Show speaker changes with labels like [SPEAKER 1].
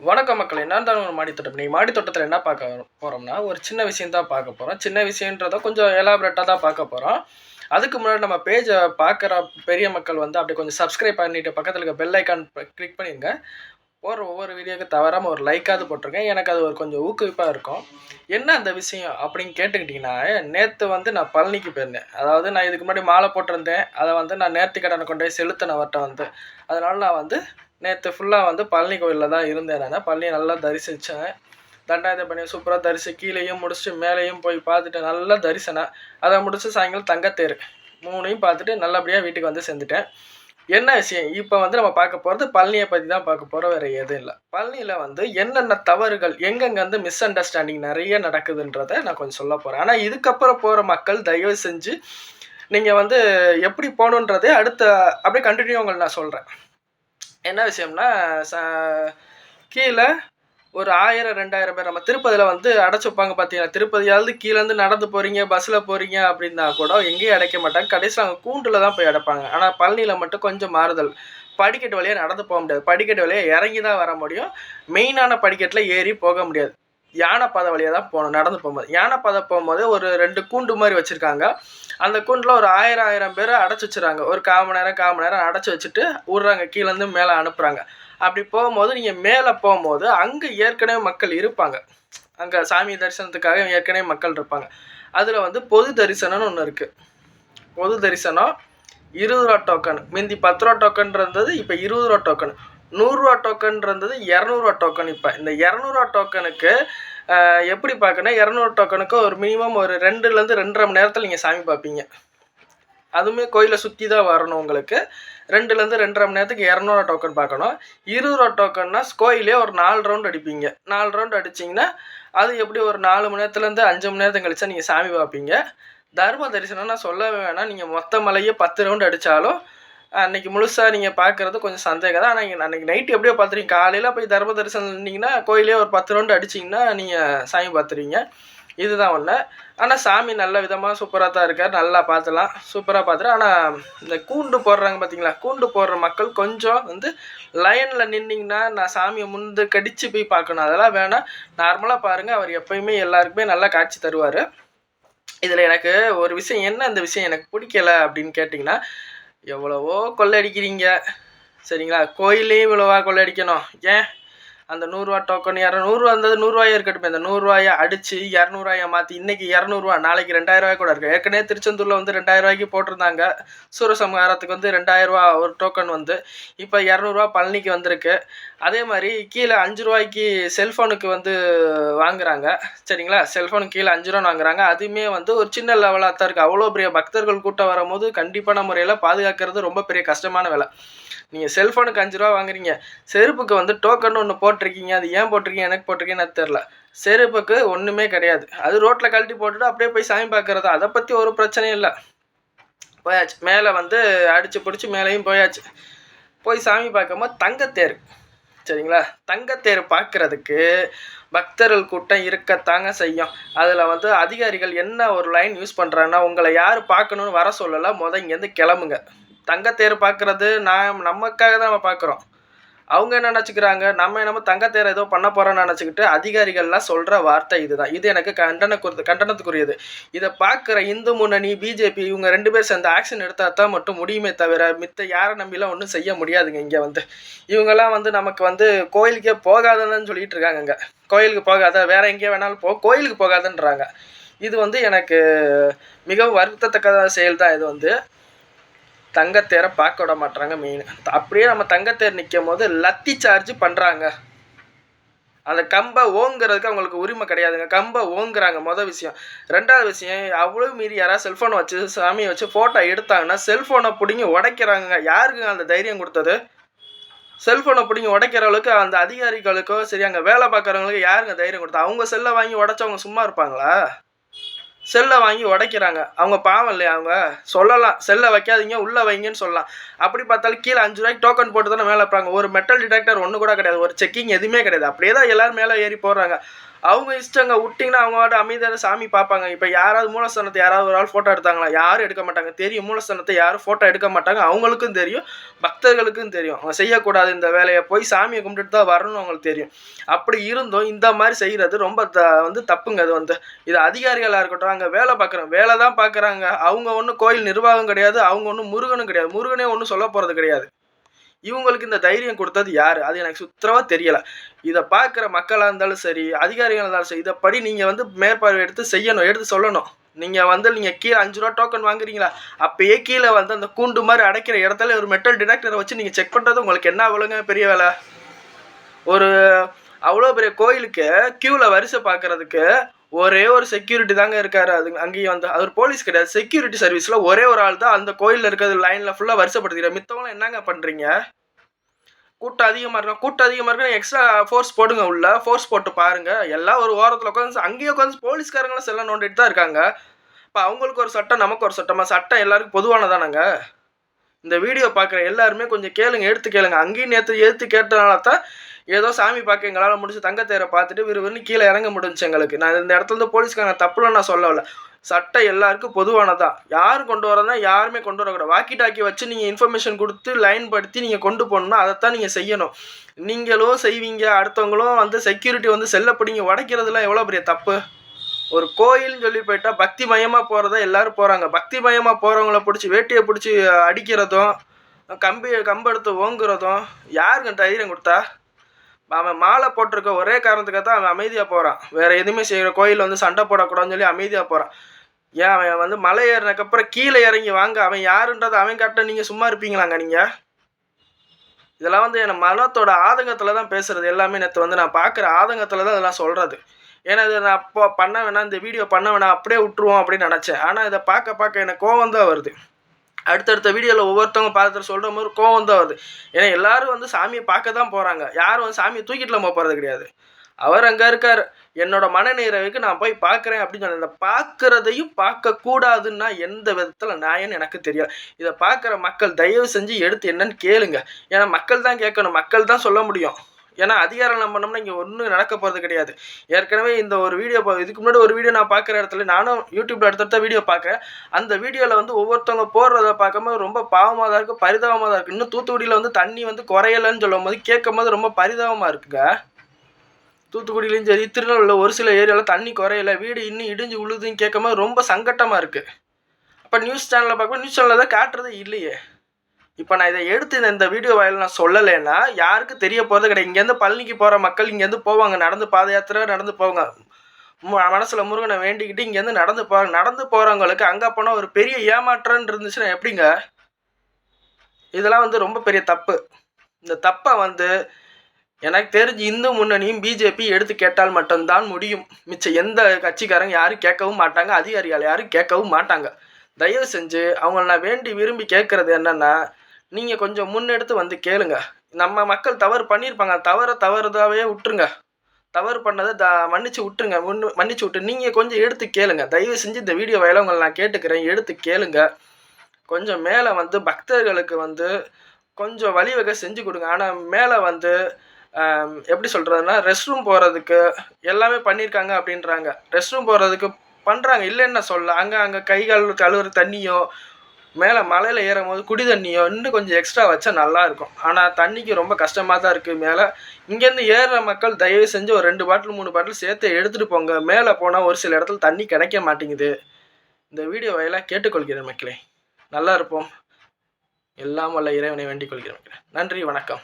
[SPEAKER 1] வணக்க மக்கள் என்ன தான் ஒரு மாடித்தோட்டம். நீ மாடித்தோட்டத்தில் என்ன பார்க்க போகிறோம்னா ஒரு சின்ன விஷயம் தான் பார்க்க போகிறோம் சின்ன விஷயன்றதை கொஞ்சம் எலாபரேட்டாக தான் பார்க்க போகிறோம் அதுக்கு முன்னாடி நம்ம பேஜை பார்க்குற பெரிய மக்கள் வந்து அப்படியே கொஞ்சம் சப்ஸ்கிரைப் பண்ணிட்டு பக்கத்தில் இருக்க பெல் ஐக்கான் கிளிக் பண்ணிடுங்க போகிற ஒவ்வொரு வீடியோக்கு தவறாமல் ஒரு லைக்காவது போட்டிருக்கேன் எனக்கு அது ஒரு கொஞ்சம் ஊக்குவிப்பாக இருக்கும். என்ன அந்த விஷயம் அப்படின்னு கேட்டுக்கிட்டிங்கன்னா நேற்று வந்து நான் பழனிக்கு போயிருந்தேன். அதாவது நான் இதுக்கு முன்னாடி மாலை போட்டிருந்தேன். அதை வந்து நான் நேர்த்தி கடனை கொண்டு போய் செலுத்தினவர்கிட்ட வந்து. அதனால் நான் வந்து நேற்று ஃபுல்லாக வந்து பழனி கோயிலில் தான் இருந்தேன் நான். பழனி நல்லா தரிசித்தேன் தண்டாயுத பண்ணி சூப்பராக தரிசி கீழேயும் முடிச்சுட்டு மேலேயும் போய் பார்த்துட்டு நல்லா தரிசனம் அதை முடிச்சு சாயங்காலம் தங்கத்தேர் மூணையும் பார்த்துட்டு நல்லபடியாக வீட்டுக்கு வந்து சேர்ந்துட்டேன். என்ன விஷயம்? இப்போ வந்து நம்ம பார்க்க போகிறது பழனியை பற்றி தான் பார்க்க போகிறோம் வேறு எதுவும் இல்லை. பழனியில் வந்து என்னென்ன தவறுகள் எங்கெங்கே வந்து மிஸ் அண்டர்ஸ்டாண்டிங் நிறைய நடக்குதுன்றதை நான் கொஞ்சம் சொல்ல போகிறேன் ஆனால் இதுக்கப்புறம் போகிற மக்கள் தயவு செஞ்சு நீங்கள் வந்து எப்படி போகணுன்றதே அடுத்த அப்படியே கண்டினியூ உங்களுக்கு நான் சொல்கிறேன் என்ன விஷயம்னா ச கீழே ஒரு ஆயிரம் ரெண்டாயிரம் பேர். நம்ம திருப்பதியில் வந்து அடைச்சி வைப்பாங்க பார்த்தீங்கன்னா திருப்பதியாவது கீழேருந்து நடந்து போகிறீங்க பஸ்ஸில் போகிறீங்க அப்படின்னா கூட எங்கேயும் அடைக்க மாட்டாங்க. கடைசியில் அவங்க கூண்டில் தான் போய் அடைப்பாங்க. ஆனால் பழனியில் மட்டும் கொஞ்சம் மாறுதல். படிக்கட்டு வழியாக நடந்து போக முடியாது. படிக்கட்டு வழியாக இறங்கி தான் வர முடியும். மெயினான படிக்கட்டில் ஏறி போக முடியாது. யானை பாதை வழியாக தான் போகணும் நடந்து போகும்போது. யானை பாதை போகும்போது ஒரு ரெண்டு கூண்டு மாதிரி வச்சுருக்காங்க. அந்த கூண்டில் ஒரு ஆயிரம் ஆயிரம் பேர் அடைச்சி வச்சுறாங்க ஒரு கால் மணி நேரம் கால் மணி நேரம் அடைச்சி வச்சுட்டு விட்றாங்க கீழேருந்து மேலே அனுப்புகிறாங்க அப்படி போகும்போது நீங்கள் மேலே போகும்போது அங்கே ஏற்கனவே மக்கள் இருப்பாங்க. அங்கே சாமி தரிசனத்துக்காக ஏற்கனவே மக்கள் இருப்பாங்க. அதில் வந்து பொது தரிசனம்னு ஒன்று இருக்குது பொது தரிசனம் இருபது ரூபா டோக்கன் முந்தி பத்து ரூபா டோக்கன் இருந்தது இப்போ இருபது ரூபா டோக்கன் நூறுரூவா டோக்கன் இருந்தது இரநூறுவா டோக்கன் இப்போ. இந்த இரநூறுவா டோக்கனுக்கு எப்படி பார்க்கணும் இரநூறு டோக்கனுக்கு ஒரு மினிமம் ஒரு ரெண்டுலேருந்து ரெண்டரை மணி நேரத்தில் நீங்கள் சாமி பார்ப்பீங்க. அதுவுமே கோயிலை சுற்றி தான் வரணும் உங்களுக்கு. ரெண்டுலேருந்து ரெண்டரை மணி நேரத்துக்கு இரநூறுவா டோக்கன் பார்க்கணும். இருபது ரூபா டோக்கன்னா கோயிலே ஒரு நாலு ரவுண்ட் அடிப்பீங்க. நாலு ரவுண்ட் அடிச்சிங்கன்னா அது எப்படி ஒரு நாலு மணி நேரத்துலேருந்து அஞ்சு மணி நேரத்துக்கு கழிச்சா நீங்கள் சாமி பார்ப்பீங்க. தர்ம தரிசனம்னா சொல்லவே வேணாம். நீங்கள் மொத்த மலையே பத்து ரவுண்ட் அடித்தாலும் அன்றைக்கி முழுசாக நீங்கள் பார்க்குறது கொஞ்சம் சந்தேகம் தான். ஆனால் அன்றைக்கி நைட்டு எப்படியோ பார்த்துருங்க காலையில் போய் தர்ம தரிசனம் இருந்தீங்கன்னா கோயிலே ஒரு பத்து ரவுண்டு அடிச்சிங்கன்னா நீங்கள் சாமி பார்த்துருவீங்க இதுதான் ஒன்று ஆனால் சாமி நல்ல விதமாக சூப்பராக தான் இருக்கார். நல்லா பார்த்துலாம் சூப்பராக பார்த்துரு ஆனால் இந்த கூண்டு போடுறாங்க பார்த்தீங்களா கூண்டு போடுற மக்கள் கொஞ்சம் வந்து லைனில் நின்னிங்கன்னா நான் சாமியை முந்து கடித்து போய் பார்க்கணும். அதெல்லாம் வேணாம். நார்மலாக பாருங்கள் அவர் எப்பயுமே எல்லாருக்குமே நல்லா காட்சி தருவார். இதில் எனக்கு ஒரு விஷயம் என்ன இந்த விஷயம் எனக்கு பிடிக்கல அப்படின்னு கேட்டிங்கன்னா எவ்வளவோ கொள்ளடிக்கிறீங்க. சரிங்களா? கோயிலையும் இவ்வளோவா கொள்ளடிக்கணும். ஏன்? அந்த நூறுரூவா டோக்கன் இரநூறுவா இருந்தது நூறுரூவாயே இருக்கட்டும். இந்த நூறுரூவாயை அடித்து இரநூறுவாயை மாற்றி இன்றைக்கி இரநூறுவா நாளைக்கு ரெண்டாயிரரூவா கூட இருக்குது ஏற்கனவே திருச்செந்தூரில் வந்து ரெண்டாயிரரூவாய்க்கு போட்டிருந்தாங்க. சூரசம்ஹாரத்துக்கு வந்து ரெண்டாயிரரூவா ஒரு டோக்கன் வந்து. இப்போ இரநூறுவா பழனிக்கு வந்திருக்கு. அதே மாதிரி கீழே அஞ்சு ரூபாய்க்கு செல்ஃபோனுக்கு வந்து வாங்குறாங்க. சரிங்களா? செல்ஃபோனுக்கு கீழே அஞ்சு ரூபா வாங்குறாங்க. அதுவுமே வந்து ஒரு சின்ன லெவலாக தான் இருக்குது அவ்வளோ பெரிய பக்தர்கள் கூட்டம் வரும்போது கண்டிப்பான முறையில் பாதுகாக்கிறது ரொம்ப பெரிய கஷ்டமான வேலை. நீங்கள் செல்ஃபோனுக்கு அஞ்சு ரூபா வாங்குறீங்க. செருப்புக்கு வந்து டோக்கன் ஒன்று போட்டிருக்கீங்க. அது ஏன் போட்டிருக்கீங்க? எனக்கு போட்டிருக்கீங்கன்னு தெரில செருப்புக்கு ஒன்றுமே கிடையாது. அது ரோட்டில் கழட்டி போட்டுட்டு அப்படியே போய் சாமி பார்க்குறது அதை பற்றி ஒரு பிரச்சனையும் இல்லை. போயாச்சு. மேலே வந்து அடித்து பிடிச்சி மேலேயும் போயாச்சு. போய் சாமி பார்க்கும்போது தங்கத்தேர். சரிங்களா? தங்கத்தேர் பார்க்குறதுக்கு பக்தர்கள் கூட்டம் இருக்கத்தாங்க செய்யும். அதில் வந்து அதிகாரிகள் என்ன ஒரு லைன் யூஸ் பண்ணுறாங்கன்னா உங்களை யார் பார்க்கணுன்னு வர சொல்லலை. முத இங்கேருந்து கிளம்புங்க. தங்கத்தேர் பார்க்குறது நான் நமக்காக தான் நம்ம பார்க்குறோம். அவங்க என்ன நினச்சிக்கிறாங்க? நம்ம என்னமோ தங்கத்தேர் ஏதோ பண்ண போகிறோன்னு நினச்சிக்கிட்டு அதிகாரிகள்லாம் சொல்கிற வார்த்தை இதுதான். இது எனக்கு கண்டனக்குரிய கண்டனத்துக்குரியது. இதை பார்க்குற இந்து முன்னணி பிஜேபி இவங்க ரெண்டு பேர் சேர்ந்த ஆக்ஷன் எடுத்தால் தான் மட்டும் முடியுமே தவிர மித்த யாரை நம்பிலாம் ஒன்றும் செய்ய முடியாதுங்க இங்கே வந்து. இவங்கெல்லாம் வந்து நமக்கு வந்து கோயிலுக்கே போகாதன்னு சொல்லிட்டு இருக்காங்க இங்கே. கோயிலுக்கு போகாத வேறு எங்கேயோ வேணாலும் போ கோயிலுக்கு போகாதுன்றாங்க. இது வந்து எனக்கு மிகவும் வருத்தத்தக்க செயல் தான் இது வந்து. தங்கத்தேரை பார்க்க விட மாட்டாங்க மெயின் அப்படியே நம்ம தங்கத்தேர் நிற்கும் போது லத்தி சார்ஜ் பண்ணுறாங்க அந்த கம்பை ஓங்குறதுக்கு அவங்களுக்கு உரிமை கிடையாதுங்க. கம்பை ஓங்குறாங்க. மொதல் விஷயம். ரெண்டாவது விஷயம் அவ்வளோ மீறி யாராவது செல்ஃபோனை வச்சு சாமியை வச்சு ஃபோட்டோ எடுத்தாங்கன்னா செல்ஃபோனை பிடிங்கி உடைக்கிறாங்க யாருக்குங்க அந்த தைரியம் கொடுத்தது? செல்ஃபோனை பிடிங்கி உடைக்கிற அளவுக்கு அந்த அதிகாரிகளுக்கோ சரி அங்கே வேலை பார்க்குறவங்களுக்கு யாருங்க தைரியம் கொடுத்தா அவங்க செல்லை வாங்கி உடச்சவங்க சும்மா இருப்பாங்களா? செல்லை வாங்கி உடைக்கிறாங்க. அவங்க பாவம் இல்லையா அவங்க? சொல்லலாம். செல்லை வைக்காதீங்க உள்ளே வைங்கன்னு சொல்லலாம். அப்படி பார்த்தாலும் கீழே அஞ்சு ரூபாய்க்கு டோக்கன் போட்டு தானே மேலே இருப்பாங்க ஒரு மெட்டல் டிடெக்டர் ஒன்று கூட கிடையாது. ஒரு செக்கிங் எதுவுமே கிடையாது. அப்படியே தான் எல்லோரும் மேலே ஏறி போடுறாங்க அவங்க இஷ்டங்க விட்டிங்கன்னா அவங்க வாட்டு அமைதியான சாமி பார்ப்பாங்க. இப்போ யாராவது மூலஸ்தானத்தை யாராவது ஒரு ஆள் ஃபோட்டோ எடுத்தாங்களா? யாரும் எடுக்க மாட்டாங்க. தெரியும் மூலஸ்தானத்தை யாரும் ஃபோட்டோ எடுக்க மாட்டாங்க. அவங்களுக்கும் தெரியும் பக்தர்களுக்கும் தெரியும். அவங்க செய்யக்கூடாது இந்த வேலையை. போய் சாமியை கும்பிட்டுட்டு தான் வரணும்னு அவங்களுக்கு தெரியும். அப்படி இருந்தும் இந்த மாதிரி செய்கிறது ரொம்ப த வந்து தப்புங்க. அது வந்து இது அதிகாரிகளாக இருக்கட்டும் அங்கே வேலை பார்க்குறோம் வேலை தான் பார்க்குறாங்க. அவங்க ஒன்றும் கோயில் நிர்வாகம் கிடையாது. அவங்க ஒன்றும் முருகனும் கிடையாது. முருகனே ஒன்றும் சொல்ல போகிறது கிடையாது. இவங்களுக்கு இந்த தைரியம் கொடுத்தது யார்? அது எனக்கு சுத்தரவா தெரியலை. இதை பார்க்குற மக்களாக இருந்தாலும் சரி அதிகாரிகளாக இருந்தாலும் சரி இதைப்படி நீங்கள் வந்து மேற்பார்வை எடுத்து செய்யணும் எடுத்து சொல்லணும். நீங்கள் வந்து நீங்கள் கீழே அஞ்சு ரூபா டோக்கன் வாங்குறீங்களா? அப்போயே கீழே வந்து அந்த கூண்டு மாதிரி அடைக்கிற இடத்துல ஒரு மெட்டல் டிடெக்டரை வச்சு நீங்கள் செக் பண்ணுறது உங்களுக்கு என்ன அவ்வளோங்க பெரிய வேலை? ஒரு அவ்வளோ பெரிய கோயிலுக்கு க்யூவில் வரிசை பார்க்குறதுக்கு ஒரே ஒரு செக்யூரிட்டி தாங்க இருக்காரு. அது அங்கேயும் வந்து அவர் போலீஸ் கிடையாது. செக்யூரிட்டி சர்வீஸில் ஒரே ஒரு ஆள் தான் அந்த கோயிலில் இருக்கிறது லைனில் ஃபுல்லாக வருஷப்படுத்திக்கிறார். மித்தவங்களும் என்னங்க பண்ணுறீங்க கூட்டம் அதிகமாக இருக்கும் கூட்டம் அதிகமாக இருக்கும் எக்ஸ்ட்ரா ஃபோர்ஸ் போடுங்க உள்ள. ஃபோர்ஸ் போட்டு பாருங்கள் எல்லாம் ஒரு ஓரத்தில் உட்காந்து அங்கேயே உட்காந்து போலீஸ்காரங்களும் செல்ல நோண்டிட்டு தான் இருக்காங்க. இப்போ அவங்களுக்கு ஒரு சட்டம் நமக்கு ஒரு சட்டமாக சட்டம் எல்லாருக்கும் பொதுவானதானங்க? இந்த வீடியோ பார்க்குற எல்லாருமே கொஞ்சம் கேளுங்க எடுத்து கேளுங்க. அங்கேயும் நேற்று எடுத்து கேட்டனால தான் ஏதோ சாமி பார்க்க எங்களால் முடிச்சு தங்கத்தேரை பார்த்துட்டு விறுவிறுன்னு கீழே இறங்க முடிஞ்சு எங்களுக்கு. நான் இந்த இடத்துல இருந்து போலீஸ்காரங்க தப்புலாம் நான் சொல்லலை. சட்டம் எல்லாருக்கும் பொதுவானதான் யார் கொண்டு வரதா யாருமே கொண்டு வரக்கூடாது. வாக்கி டாக்கி வச்சு நீங்கள் இன்ஃபர்மேஷன் கொடுத்து லைன் படுத்தி நீங்கள் கொண்டு போகணும்னா அதைத்தான் நீங்கள் செய்யணும். நீங்களும் செய்வீங்க அடுத்தவங்களும் வந்து செக்யூரிட்டி வந்து செல்லப்படிங்க உடைக்கிறதுலாம் எவ்வளோ பெரிய தப்பு? ஒரு கோயில்னு சொல்லி போயிட்டா பக்தி மயமாக போகிறதா எல்லாரும் போகிறாங்க பக்தி மயமாக போகிறவங்கள பிடிச்சி வேட்டியை பிடிச்சி அடிக்கிறதும் கம்பி கம்பெடுத்து ஓங்குறதும் யாருங்க தைரியம் கொடுத்தா? அவன் மாலை போட்டிருக்க ஒரே காரணத்துக்காக தான் அவன் அமைதியாக போகிறான் வேறு எதுவுமே செய்கிற கோயில் வந்து சண்டை போடக்கூடாதுன்னு சொல்லி அமைதியாக போகிறான் ஏன் அவன் வந்து மலை ஏறினதுக்கப்புறம் கீழே இறங்கி வாங்க. அவன் யாருன்றதை அவன் கட்ட நீங்கள் சும்மா இருப்பீங்களாங்க நீங்கள் இதெல்லாம் வந்து என் மனத்தோட ஆதங்கத்தில் தான் பேசுகிறது எல்லாமே நேற்று வந்து நான் பார்க்குற ஆதங்கத்தில் தான் இதெல்லாம் சொல்கிறது ஏன்னா இதை நான் அப்போ பண்ண வேணாம் இந்த வீடியோ பண்ண வேணாம் அப்படியே விட்டுருவோம் அப்படின்னு நினச்சேன். ஆனால் இதை பார்க்க பார்க்க எனக்கு கோவம் தான் வருது. அடுத்தடுத்த வீடியோவில் ஒவ்வொருத்தவங்க பார்த்துட்டு சொல்கிற மாதிரி கோவம் தான் வருது. ஏன்னா எல்லோரும் வந்து சாமியை பார்க்க தான் போகிறாங்க யாரும் வந்து சாமியை தூக்கிட்டு நம்ம போகிறது கிடையாது. அவர் அங்கே இருக்கார். என்னோட மனநிறைவுக்கு நான் போய் பார்க்குறேன் அப்படின்னு சொன்னேன் இந்த பார்க்குறதையும் பார்க்கக்கூடாதுன்னா எந்த விதத்தில் நியாயம்னு எனக்கு தெரியாது இதை பார்க்குற மக்கள் தயவு செஞ்சு எடுத்து என்னன்னு கேளுங்க. ஏன்னா மக்கள் தான் கேட்கணும். மக்கள் தான் சொல்ல முடியும். ஏன்னா அதிகாரம் நம்ம பண்ணோம்னா இங்கே ஒன்றும் நடக்க போகிறது கிடையாது. ஏற்கனவே இந்த ஒரு வீடியோ இதுக்கு முன்னாடி ஒரு வீடியோ நான் பார்க்குற இடத்துல நானும் யூடியூப்பில் அடுத்தடுத்த வீடியோ பார்க்குறேன். அந்த வீடியோவில் வந்து ஒவ்வொருத்தவங்க போடுறத பார்க்கும்போது ரொம்ப பாவமாக தான் இருக்குது பரிதாபமாக தான் இருக்குது இன்னும் தூத்துக்குடியில் வந்து தண்ணி வந்து குறையலைன்னு சொல்லும் போது கேட்கும் போது ரொம்ப பரிதாபமாக இருக்குங்க. தூத்துக்குடியிலையும் சரி திருநெல்வேலியில் ஒரு சில ஏரியாவில் தண்ணி குறையல வீடு இன்னும் இடிஞ்சு உழுதுன்னு கேட்கும்போது ரொம்ப சங்கட்டமாக இருக்குது அப்போ நியூஸ் சேனலில் பார்க்கும்போது நியூஸ் சேனலில் தான் காட்டுறது இல்லையே. இப்போ நான் இதை எடுத்து இந்த வீடியோ வாயில் நான் சொல்லலைன்னா யாருக்கு தெரிய போகிறது கிடையாது. இங்கேருந்து பழனிக்கு போகிற மக்கள் இங்கேருந்து போவாங்க. நடந்து பாத யாத்திரை நடந்து போவாங்க. மனசில் முருகனை வேண்டிக்கிட்டு இங்கேருந்து நடந்து போகிறாங்க நடந்து போகிறவங்களுக்கு அங்கே போனால் ஒரு பெரிய ஏமாற்றம்னு இருந்துச்சுன்னா எப்படிங்க? இதெல்லாம் வந்து ரொம்ப பெரிய தப்பு. இந்த தப்பை வந்து எனக்கு தெரிஞ்சு இந்து முன்னணியும் பிஜேபி எடுத்து கேட்டால் மட்டும்தான் முடியும். மிச்சம் எந்த கட்சிக்காரங்க யாரும் கேட்கவும் மாட்டாங்க. அதிகாரிகள் யாரும் கேட்கவும் மாட்டாங்க. தயவு செஞ்சு அவங்கள நான் வேண்டி விரும்பி கேட்குறது என்னென்னா நீங்கள் கொஞ்சம் முன்னெடுத்து வந்து கேளுங்க. நம்ம மக்கள் தவறு பண்ணியிருப்பாங்க தவறை தவறுதாவே விட்டுருங்க தவறு பண்ணதை த மன்னிச்சு விட்டுருங்க முன்னு மன்னிச்சு விட்டு நீங்கள் கொஞ்சம் எடுத்து கேளுங்க. தயவு செஞ்சு இந்த வீடியோ வயல உங்களை நான் கேட்டுக்கிறேன். எடுத்து கேளுங்க. கொஞ்சம் மேலே வந்து பக்தர்களுக்கு வந்து கொஞ்சம் வழிவகை செஞ்சு கொடுங்க. ஆனால் மேலே வந்து எப்படி சொல்கிறதுனா ரெஸ்ட் ரூம் போகிறதுக்கு எல்லாமே பண்ணியிருக்காங்க அப்படின்றாங்க. ரெஸ்ட் ரூம் போகிறதுக்கு பண்ணுறாங்க இல்லைன்னு சொல்ல அங்கே அங்கே கை கால் கழுவுற தண்ணியோ மேலே மலையில் ஏறும் போது குடி தண்ணியோ இன்னும் கொஞ்சம் எக்ஸ்ட்ரா வச்சா நல்லாயிருக்கும் ஆனால் தண்ணிக்கு ரொம்ப கஷ்டமாக தான் இருக்குது மேலே. இங்கேருந்து ஏறுற மக்கள் தயவு செஞ்சு ஒரு ரெண்டு பாட்டில் மூணு பாட்டில் சேர்த்து எடுத்துகிட்டு போங்க. மேலே போனால் ஒரு சில இடத்துல தண்ணி கிடைக்க மாட்டேங்குது. இந்த வீடியோ வயலாக கேட்டுக்கொள்கிறேன் மக்களே. நல்லா இருப்போம். எல்லாம் வல்ல இறைவனை வேண்டிக் கொள்கிறேன் நன்றி வணக்கம்.